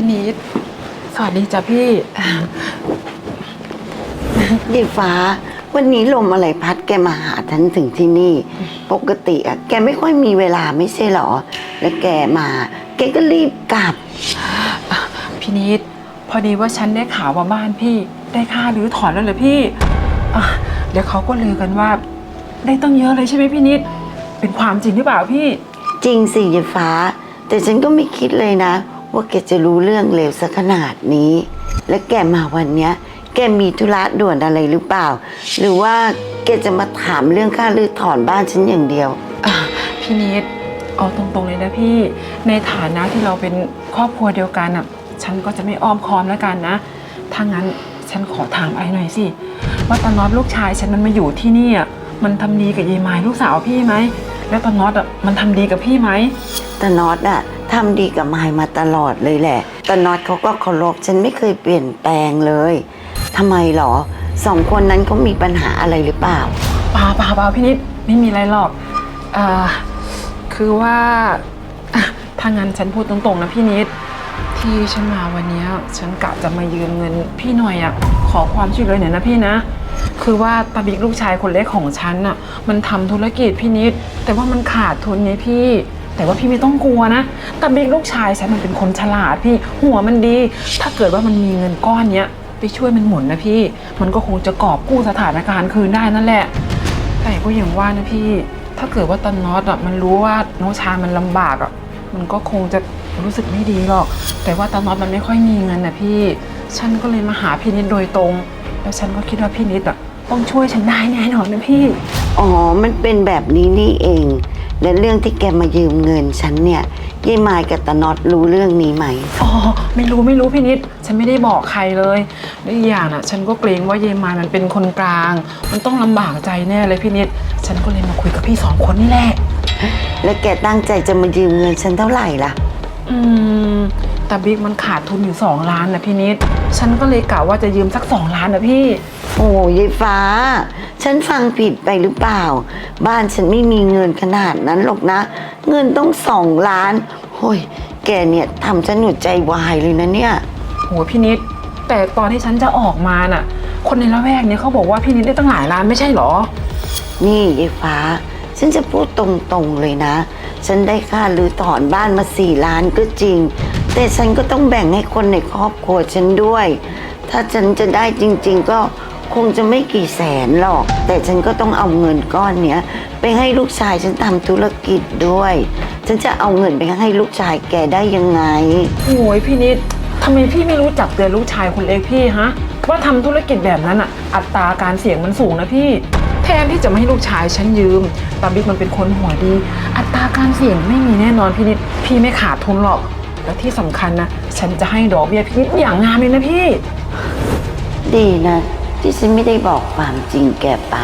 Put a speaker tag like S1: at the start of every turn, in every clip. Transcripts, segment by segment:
S1: พี่นิด สวัสดีจ้ะพี่
S2: ยายฟ้า วันนี้ลมอะไรพัดแกมาหาฉันถึงที่นี่ ปกติอะแกไม่ค่อยมีเวลาไม่ใช่หรอ แล้วแกมา แกก็รีบกลับ
S1: พี่นิด พอดีว่าฉันได้ข่าวว่าบ้านพี่ ได้ค่ารื้อถอนแล้วเหรอพี่อะเดี๋ยวเขาก็ลือกันว่า ได้ตั้งเยอะเลยใช่ไหมพี่นิด เป็นความจริงหรือเปล่าพี่
S2: จริงสิยายฟ้า แต่ฉันก็ไม่คิดเลยนะ ว่าแกจะรู้เรื่องเร็วสักขนาดนี้ และแกมาวันเนี้ย แกมีธุระด่วนอะไรหรือเปล่า หรือว่าแกจะมาถามเรื่องค่ารื้อถอนบ้านฉันอย่างเดียว
S1: อะพี่นิดเอาตรงๆเลยนะพี่ ในฐานะที่เราเป็นครอบครัวเดียวกันอะ ฉันก็จะไม่อ้อมค้อมแล้วกันนะ ถ้างั้นฉันขอถามไอ้หน่อยสิ ว่าตอนน็อตลูกชายฉันมันมาอยู่ที่นี่อะ มันทำดีกับยายไม้ลูกสาวพี่ไหม แล้วตอนน็อตอะมันทำดีกับพี่ไหม
S2: แต่น็อตอะ ทำดีกับมายมาตลอดเลยแหละ แต่น็อตเขาก็เคารพฉันไม่เคยเปลี่ยนแปลงเลยทำไมหรอสองคนนั้นเขามีปัญหาอะไรหรือเปล่า
S1: เปล่าเปล่าเปล่าพี่นิดไม่มีอะไรหรอกเอ่อคือว่าอะถ้างั้นฉันพูดตรงๆนะพี่นิด ที่ฉันมาวันเนี้ยฉันกะจะมายืมเงิน พี่หน่อยอะขอความช่วยเหลือหน่อยนะพี่นะ คือว่าตาบิ๊กลูกชายคนเล็กของฉันอะมันทำธุรกิจพี่นิด แต่ว่ามันขาดทุนไงพี่ แต่ว่าพี่ไม่ต้องกลัวนะตาบิ๊กลูกชายฉันมันเป็นคนฉลาดพี่ หัวมันดี ถ้าเกิดว่ามันมีเงินก้อนเนี้ยไปช่วยมันหมุนนะพี่ มันก็คงจะกอบกู้สถานการณ์คืนได้นั่นแหละ แต่ก็อย่างว่านะพี่ ถ้าเกิดว่าตอนน็อตอะมันรู้ว่าน้องชายมันลำบากอะ มันก็คงจะรู้สึกไม่ดีหรอก แต่ว่าตอนน็อตมันไม่ค่อยมีเงินนะพี่ ฉันก็เลยมาหาพี่นิดโดยตรง แล้วฉันก็คิดว่าพี่นิดอะต้องช่วยฉันได้แน่นอนนะพี่
S2: อ๋อ มันเป็นแบบนี้นี่เอง และเรื่องที่แกมายืมเงินฉันเนี่ยยายมายกับตาน็อตรู้เรื่องนี้ไหม
S1: อ๋อไม่รู้ไม่รู้พี่นิด ฉันไม่ได้บอกใครเลยและอีกอย่างอะ ฉันก็เกรงว่าเยายมายมันเป็นคนกลาง มันต้องลำบากใจแน่เลยพี่นิด ฉันก็เลยมาคุยกับพี่สองคนนี่แหละ
S2: และแกตั้งใจจะมายืมเงินฉันเท่าไหร่ล่ะ
S1: อืมแต่บิ๊กมันขาดทุนอยู่สองล้านนะพี่นิด ฉันก็เลยกะว่าจะยืมสักสองล้านนะพี่
S2: โอ้ยายฟ้า ฉันฟังผิดไปหรือเปล่า บ้านฉันไม่มีเงินขนาดนั้นหรอกนะ เงินต้องสองล้านโอ้ยแกเนี่ยทำฉันหัวใจวายเลยนะเนี่ย
S1: โหพี่นิด แต่ตอนที่ฉันจะออกมาน่ะ คนในละแวกเนี้ยเขาบอกว่าพี่นิดได้ตั้งหลายล้านไม่ใช่เหรอ
S2: นี่ยายฟ้า ฉันจะพูดตรงๆเลยนะ ฉันได้ค่ารื้อถอนบ้านมาสี่ล้านก็จริง แต่ฉันก็ต้องแบ่งให้คนในครอบครัวฉันด้วย ถ้าฉันจะได้จริง ๆ ก็คงจะไม่กี่แสนหรอก แต่ฉันก็ต้องเอาเงินก้อนเนี้ยไปให้ลูกชายฉันทำธุรกิจด้วย ฉันจะเอาเงินไปให้ลูกชายแกได้ยังไง
S1: โอ้ยพี่นิดทำไมพี่ไม่รู้จักเตือนลูกชายคนเล็กพี่ฮะ ว่าทำธุรกิจแบบนั้นอะอัตราการเสี่ยงมันสูงนะพี่ แทนที่จะไม่ให้ลูกชายฉันยืมตาบิ๊กมันเป็นคนหัวดี อัตราการเสี่ยงไม่มีแน่นอนพี่นิดพี่ไม่ขาดทุนหรอก แล้วที่สำคัญนะ ฉันจะให้ดอกเบี้ยพี่นิดอย่างงามเลยนะพี่
S2: ดีนะ ที่ฉันไม่ได้บอกความจริงแกไป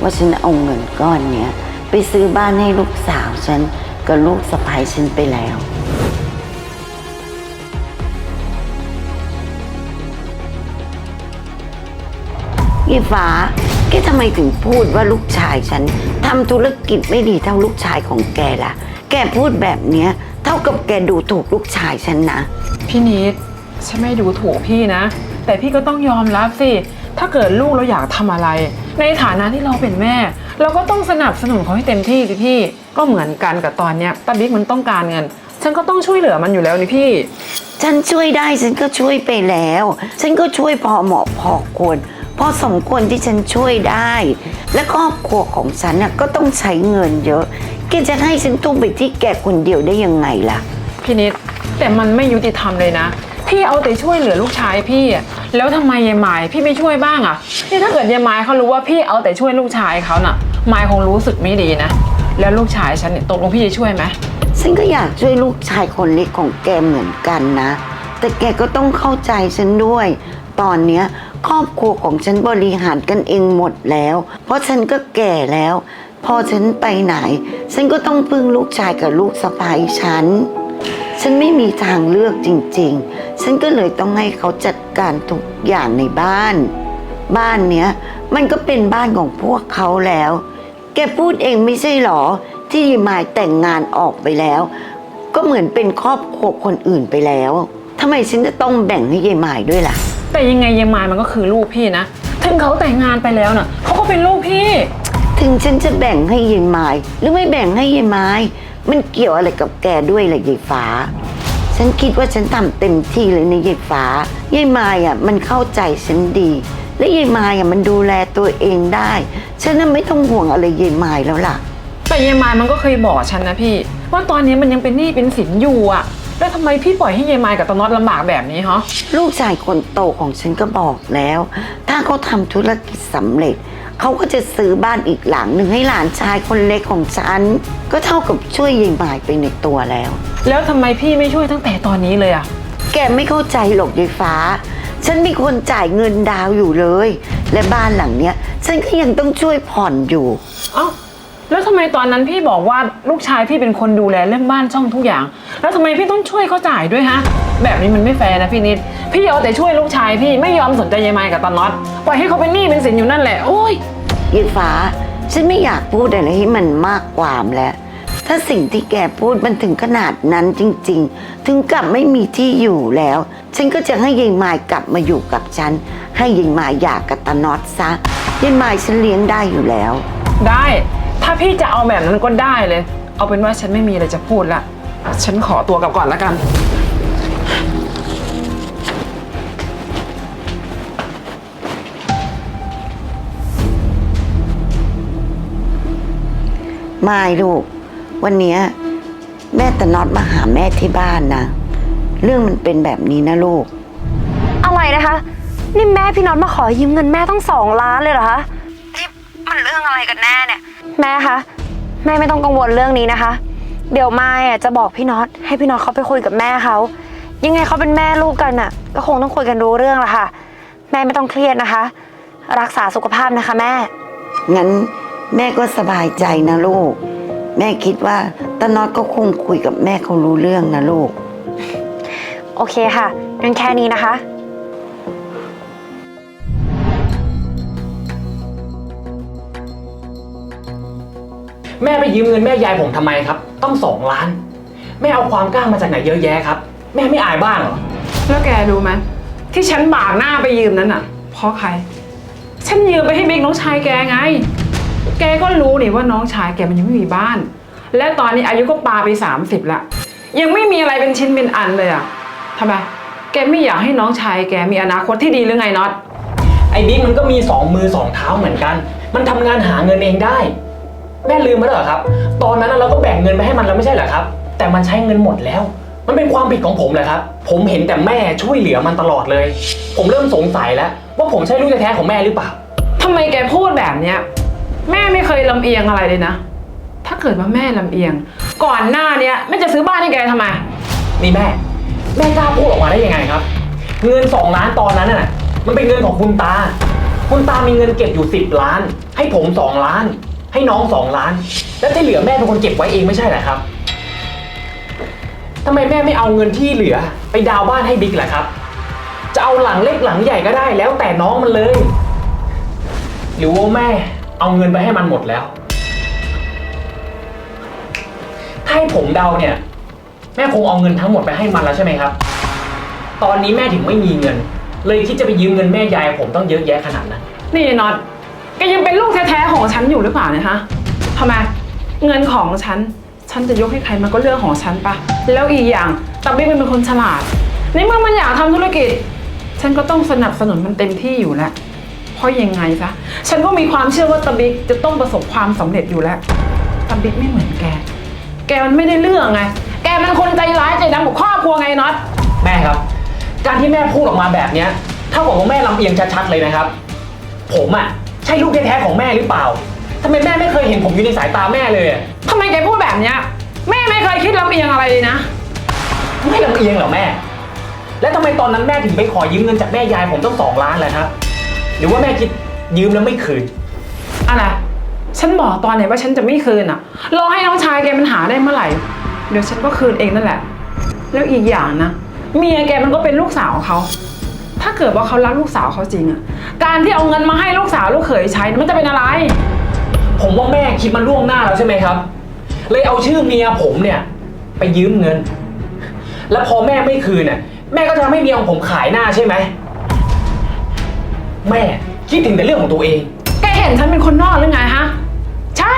S2: ว่าฉันเอาเงินก้อนเนี้ยไปซื้อบ้านให้ลูกสาวฉันกับลูกสะใภ้ฉันไปแล้วยี่ฟ้าแกทำไมถึงพูดว่าลูกชายฉันทำธุรกิจไม่ดีเท่าลูกชายของแกล่ะ แกพูดแบบเนี้ย เท่ากับแกดูถูกลูกชายฉันนะ
S1: พี่นิดฉันไม่ดูถูกพี่นะ แต่พี่ก็ต้องยอมรับสิ ถ้าเกิดลูกเราอยากทำอะไร ในฐานะที่เราเป็นแม่ เราก็ต้องสนับสนุนเขาให้เต็มที่สิพี่ ก็เหมือนกันกับตอนเนี้ยตาบิ๊กมันต้องการเงิน ฉันก็ต้องช่วยเหลือมันอยู่แล้วนี่พี่
S2: ฉันช่วยได้ฉันก็ช่วยไปแล้ว ฉันก็ช่วยพอเหมาะพอควร พอสมควรที่ฉันช่วยได้ และครอบครัวของฉันน่ะก็ต้องใช้เงินเยอะแกจะให้ฉันทุ่มไปที่แกคนเดียวได้ยังไงล่ะ
S1: พี่นิดแต่มันไม่ยุติธรรมเลยนะ พี่เอาแต่ช่วยเหลือลูกชายพี่อะแล้วทำไมยายหมายพี่ไม่ช่วยบ้างอะนี่ถ้าเกิดยายหมายเขารู้ว่าพี่เอาแต่ช่วยลูกชายเขาน่ะหมายคงรู้สึกไม่ดีนะ แล้วลูกชายฉันเนี่ยตกลงพี่จะช่วยไหม
S2: ฉันก็อยากช่วยลูกชายคนเล็กของแกเหมือนกันนะ แต่แกก็ต้องเข้าใจฉันด้วย ตอนเนี้ยครอบครัวของฉันบริหารกันเองหมดแล้ว เพราะฉันก็แก่แล้ว พอฉันไปไหน ฉันก็ต้องพึ่งลูกชายกับลูกสะใภ้ฉัน ฉันไม่มีทางเลือกจริง ๆ ฉันก็เลยต้องให้เขาจัดการทุกอย่างในบ้าน บ้านเนี้ยมันก็เป็นบ้านของพวกเขาแล้ว แกพูดเองไม่ใช่หรอ ที่ยายมายแต่งงานออกไปแล้ว ก็เหมือนเป็นครอบครัวคนอื่นไปแล้วทำไมฉันจะต้องแบ่งให้ยายหมายด้วยล่ะ
S1: แต่ยังไงยายมายมันก็คือลูกพี่นะ ถึงเขาแต่งงานไปแล้วน่ะเขาก็เป็นลูกพี่
S2: ถึงฉันจะแบ่งให้ยายหมายหรือไม่แบ่งให้ยายไม้มันเกี่ยวอะไรกับแกด้วยล่ะยายฟ้า ฉันคิดว่าฉันทำเต็มที่เลยนะยายฟ้ายายไม้อะมันเข้าใจฉันดี และยายไม้อะมันดูแลตัวเองได้ ฉันน่ะไม่ต้องห่วงอะไรยายไม้แล้วล่ะ
S1: แต่ยายมายมันก็เคยบอกฉันนะพี่ ว่าตอนนี้มันยังเป็นหนี้เป็นสินอยู่อะ แล้วทำไมพี่ปล่อยให้ยายมายกับตาน็อตลำบากแบบนี้ฮะ
S2: ลูกชายคนโตของฉันก็บอกแล้ว ถ้าเขาทำธุรกิจสำเร็จ เขาก็จะซื้อบ้านอีกหลังหนึ่งให้หลานชายคนเล็กของฉัน ก็เท่ากับช่วยยายหมายไปในตัวแล้ว
S1: แล้วทำไมพี่ไม่ช่วยตั้งแต่ตอนนี้เลยอะ
S2: แกไม่เข้าใจหรอกยายฟ้า ฉันมีคนจ่ายเงินดาวน์อยู่เลย และบ้านหลังเนี้ย ฉันก็ยังต้องช่วยผ่อนอยู่
S1: เอ้า แล้วทำไมตอนนั้นพี่บอกว่าลูกชายพี่เป็นคนดูแลเรื่องบ้านช่องทุกอย่าง แล้วทำไมพี่ต้องช่วยเขาจ่ายด้วยฮะ แบบนี้มันไม่แฟร์นะพี่นิด พี่เอาแต่ช่วยลูกชายพี่ไม่ยอมสนใจยายมายกับตาน็อตปล่อยให้เขาเป็นหนี้เป็นสินอยู่นั่นแหละโอ้ย
S2: ยายฟ้า ฉันไม่อยากพูดอะไรให้มันมากความแล้ว ถ้าสิ่งที่แกพูดมันถึงขนาดนั้นจริง ๆ ถึงกับไม่มีที่อยู่แล้ว ฉันก็จะให้ยายมายกลับมาอยู่กับฉัน ให้ยายมายหย่ากับตาน็อตซะยายมายฉันเลี้ยงได้อยู่แล้ว
S1: ได้ ถ้าพี่จะเอาแบบนั้นก็ได้เลย เอาเป็นว่าฉันไม่มีอะไรจะพูดละ ฉันขอตัวกลับก่อนละกัน
S2: ไม่ลูก วันเนี้ยแม่ตาน็อตมาหาแม่ที่บ้านนะ เรื่องมันเป็นแบบนี้นะลูก
S3: อะไรนะคะ นี่แม่พี่น็อตมาขอยืมเงินแม่ต้องสองล้านเลยเหรอคะ นี่มันเรื่องอะไรกันแน่เนี่ย แม่คะแม่ไม่ต้องกังวลเรื่องนี้นะคะ เดี๋ยวมายอะจะบอกพี่น็อตให้พี่น็อตเขาไปคุยกับแม่เขายังไงเขาเป็นแม่ลูกกันอะ ก็คงต้องคุยกันรู้เรื่องละค่ะ แม่ไม่ต้องเครียดนะคะ รักษาสุขภาพนะคะแม่
S2: งั้นแม่ก็สบายใจนะลูก แม่คิดว่าตาน็อตก็คงคุยกับแม่เขารู้เรื่องนะลูก
S3: โอเคค่ะงั้นแค่นี้นะคะ
S4: แม่ไปยืมเงินแม่ยายผมทำไมครับ ต้องสองล้าน แม่เอาความกล้ามาจากไหนเยอะแยะครับ แม่ไม่อายบ้างเหรอ
S1: แล้วแกรู้ไหมที่ฉันบากหน้าไปยืมนั้นอะ เพราะใคร ฉันยืมไปให้บิ๊กน้องชายแกไง แกก็รู้นี่ว่าน้องชายแกมันยังไม่มีบ้าน และตอนนี้อายุก็ปาไป 30ละยังไม่มีอะไรเป็นชิ้นเป็นอันเลยอะทำไม แกไม่อยากให้น้องชายแกมีอนาคตที่ดีหรือไงน็อต
S4: ไอ้บิ๊กมันก็มีสองมือสองเท้าเหมือนกัน มันทำงานหาเงินเองได้ แม่ลืมไปแล้วเหรอครับ ตอนนั้นน่ะเราก็แบ่งเงินไปให้มันแล้วไม่ใช่เหรอครับ แต่มันใช้เงินหมดแล้ว มันเป็นความผิดของผมแหละครับ ผมเห็นแต่แม่ช่วยเหลือมันตลอดเลย ผมเริ่มสงสัยแล้ว ว่าผมใช่ลูกแท้ๆของแม่หรือเปล่า
S1: ทำไมแกพูดแบบเนี้ยแม่ไม่เคยลำเอียงอะไรเลยนะ ถ้าเกิดว่าแม่ลำเอียง ก่อนหน้าเนี้ยแม่จะซื้อบ้านให้แกทำไม
S4: นี่แม่ แม่กล้าพูดออกมาได้ยังไงครับ เงินสองล้านตอนนั้นน่ะ มันเป็นเงินของคุณตา คุณตามีเงินเก็บอยู่สิบล้าน ให้ผมสองล้าน ให้น้องสองล้าน แล้วที่เหลือแม่เป็นคนเก็บไว้เองไม่ใช่เหรอครับทำไมแม่ไม่เอาเงินที่เหลือ ไปดาวน์บ้านให้บิ๊กล่ะครับ จะเอาหลังเล็กหลังใหญ่ก็ได้แล้วแต่น้องมันเลย หรือว่าแม่เอาเงินไปให้มันหมดแล้ว ถ้าให้ผมเดาเนี่ย แม่คงเอาเงินทั้งหมดไปให้มันแล้วใช่ไหมครับ ตอนนี้แม่ถึงไม่มีเงิน เลยคิดจะไปยืมเงินแม่ยายผมต้องเยอะแยะขนาดนั้น
S1: นี่น็อต แกยังเป็นลูกแท้ๆของฉันอยู่หรือเปล่าเนี่ยฮะทำไมเงินของฉัน ฉันจะยกให้ใครมันก็เรื่องของฉันปะ แล้วอีกอย่างตับบิ๊กมันเป็นคนฉลาด ในเมื่อมันอยากทำธุรกิจ ฉันก็ต้องสนับสนุนมันเต็มที่อยู่แล้ว เพราะยังไงซะ ฉันก็มีความเชื่อว่าตาบิ๊กจะต้องประสบความสำเร็จอยู่แล้วตาบิ๊กไม่เหมือนแก แกมันไม่ได้เรื่องไง แกมันคนใจร้ายใจดำกับครอบครัวไงน็อต
S4: แม่ครับ การที่แม่พูดออกมาแบบเนี้ยเท่ากับว่าแม่ลำเอียงชัดๆเลยนะครับ ผมอะ ใช่ลูกแท้ๆของแม่หรือเปล่าทำไมแม่ไม่เคยเห็นผมอยู่ในสายตาแม่เลยอะ
S1: ทำไมแกพูดแบบเนี้ยแม่ไม่เคยคิดลำเอียงอะไรเลยนะ
S4: ไม่ลำเอียงเหรอแม่ แล้วทำไมตอนนั้นแม่ถึงไปขอยืมเงินจากแม่ยายผมต้องสองล้านเลยครับหรือว่าแม่คิดยืมแล้วไม่คืน
S1: อะไร ฉันบอกตอนไหนว่าฉันจะไม่คืนอะ รอให้น้องชายแกมันหาได้เมื่อไหร่ เดี๋ยวฉันก็คืนเองนั่นแหละ แล้วอีกอย่างนะ เมียแกมันก็เป็นลูกสาวเขา ถ้าเกิดว่าเขารักลูกสาวเขาจริงอะการที่เอาเงินมาให้ลูกสาวลูกเขยใช้มันจะเป็นอะไร
S4: ผมว่าแม่คิดมันล่วงหน้าแล้วใช่ไหมครับ เลยเอาชื่อเมียผมเนี่ย ไปยืมเงิน แล้วพอแม่ไม่คืนเนี่ยแม่ก็จะทำให้เมียของผมขายหน้าใช่ไหม แม่คิดถึงแต่เรื่องของตัวเอง
S1: แกเห็นฉันเป็นคนนอกหรือไงฮะ ใช่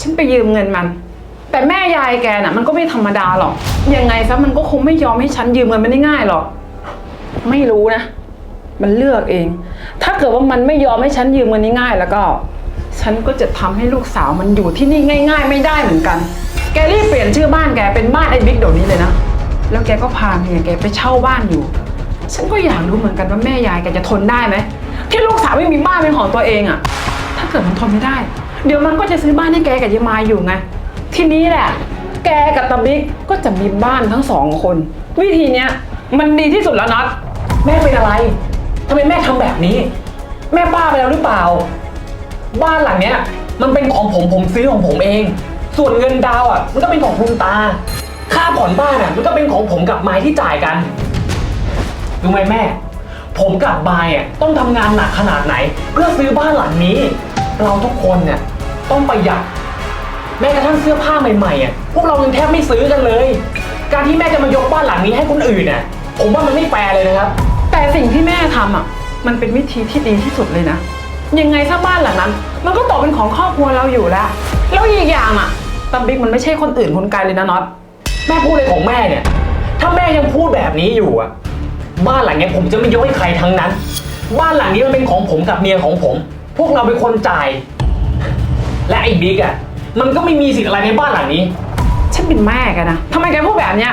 S1: ฉันไปยืมเงินมัน แต่แม่ยายแกน่ะ มันก็ไม่ธรรมดาหรอก ยังไงซะมันก็คงไม่ยอมให้ฉันยืมเงินมันได้ง่ายหรอก ไม่รู้นะ มันเลือกเอง ถ้าเกิดว่ามันไม่ยอมให้ฉันยืมเงินง่ายๆแล้วก็ ฉันก็จะทำให้ลูกสาวมันอยู่ที่นี่ง่าย ๆ ไม่ได้เหมือนกัน แกรีบเปลี่ยนชื่อบ้านแกเป็นบ้านไอ้บิ๊กเดี๋ยวนี้เลยนะ แล้วแกก็พาเมียแกไปเช่าบ้านอยู่ ฉันก็อยากรู้เหมือนกันว่าแม่ยายแกจะทนได้ไหมที่ลูกสาวไม่มีบ้านเป็นของตัวเองอะถ้าเกิดมันทนไม่ได้ เดี๋ยวมันก็จะซื้อบ้านให้แกกับยายมายอยู่ไง ทีนี้แหละ แกกับตาบิ๊กก็จะมีบ้านทั้งสองคน วิธีเนี้ยมันดีที่สุดแล้วนัด
S4: แม่เป็นอะไรทำไมแม่ทำแบบนี้ แม่บ้าไปแล้วหรือเปล่า บ้านหลังเนี้ย มันเป็นของผมผมซื้อของผมเอง ส่วนเงินดาวอะ มันก็เป็นของคุณตา ค่าผ่อนบ้านอะ มันก็เป็นของผมกับไม้ที่จ่ายกันรู้ไหมแม่ ผมกับไม้อะต้องทำงานหนักขนาดไหน เพื่อซื้อบ้านหลังนี้ เราทุกคนเนี่ยต้องประหยัดแม้กระทั่งเสื้อผ้าใหม่ๆอะพวกเรายังแทบไม่ซื้อกันเลย การที่แม่จะมายกบ้านหลังนี้ให้คนอื่นน่ะผมว่ามันไม่แฟร์เลยนะครับ
S1: แต่สิ่งที่แม่ทำอะ มันเป็นวิธีที่ดีที่สุดเลยนะ ยังไงถ้าบ้านหลังนั้น มันก็ตกเป็นของครอบครัวเราอยู่แล้ว แล้วอีกอย่างอะตาบิ๊กมันไม่ใช่คนอื่นคนไกลเลยนะน็อต
S4: แม่พูดเลยของแม่เนี่ย ถ้าแม่ยังพูดแบบนี้อยู่อะ บ้านหลังเนี้ยผมจะไม่ยกให้ใครทั้งนั้น บ้านหลังนี้มันเป็นของผมกับเมียของผม พวกเราเป็นคนจ่าย และไอ้บิ๊กอะ มันก็ไม่มีสิทธิ์อะไรในบ้านหลังนี้
S1: ฉันเป็นแม่แกนะทำไมแกพูดแบบเนี้ย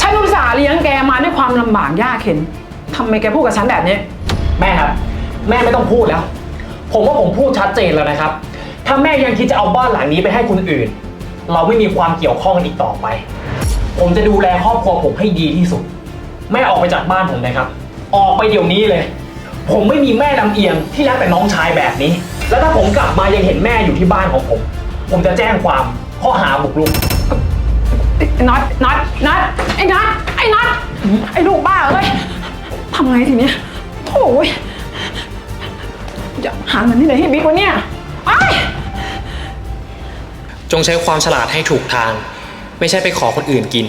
S1: ฉันอุตส่าห์เลี้ยงแกมาด้วยความลำบากยากเข็น ทำไมแกพูดกับฉันแบบนี้
S4: แม่ครับ แม่ไม่ต้องพูดแล้ว ผมว่าผมพูดชัดเจนแล้วนะครับ ถ้าแม่ยังคิดจะเอาบ้านหลังนี้ไปให้คนอื่น เราไม่มีความเกี่ยวข้องกันอีกต่อไป ผมจะดูแลครอบครัวผมให้ดีที่สุด แม่ออกไปจากบ้านผมนะครับ ออกไปเดี๋ยวนี้เลย ผมไม่มีแม่ลำเอียงที่รักแต่น้องชายแบบนี้ แล้วถ้าผมกลับมายังเห็นแม่อยู่ที่บ้านของผม ผมจะแจ้งความข้อหาบุกรุก
S1: ไอ้น็อตน็อตน็อตไอ้น็อตไอ้น็อตไอ้ ไงทีเนี้ยโถ่ยจะหาเงินที่ไหนให้บิ๊กวะเนี่ยไอ้ย
S5: จงใช้ความฉลาดให้ถูกทาง ไม่ใช่ไปขอคนอื่นกิน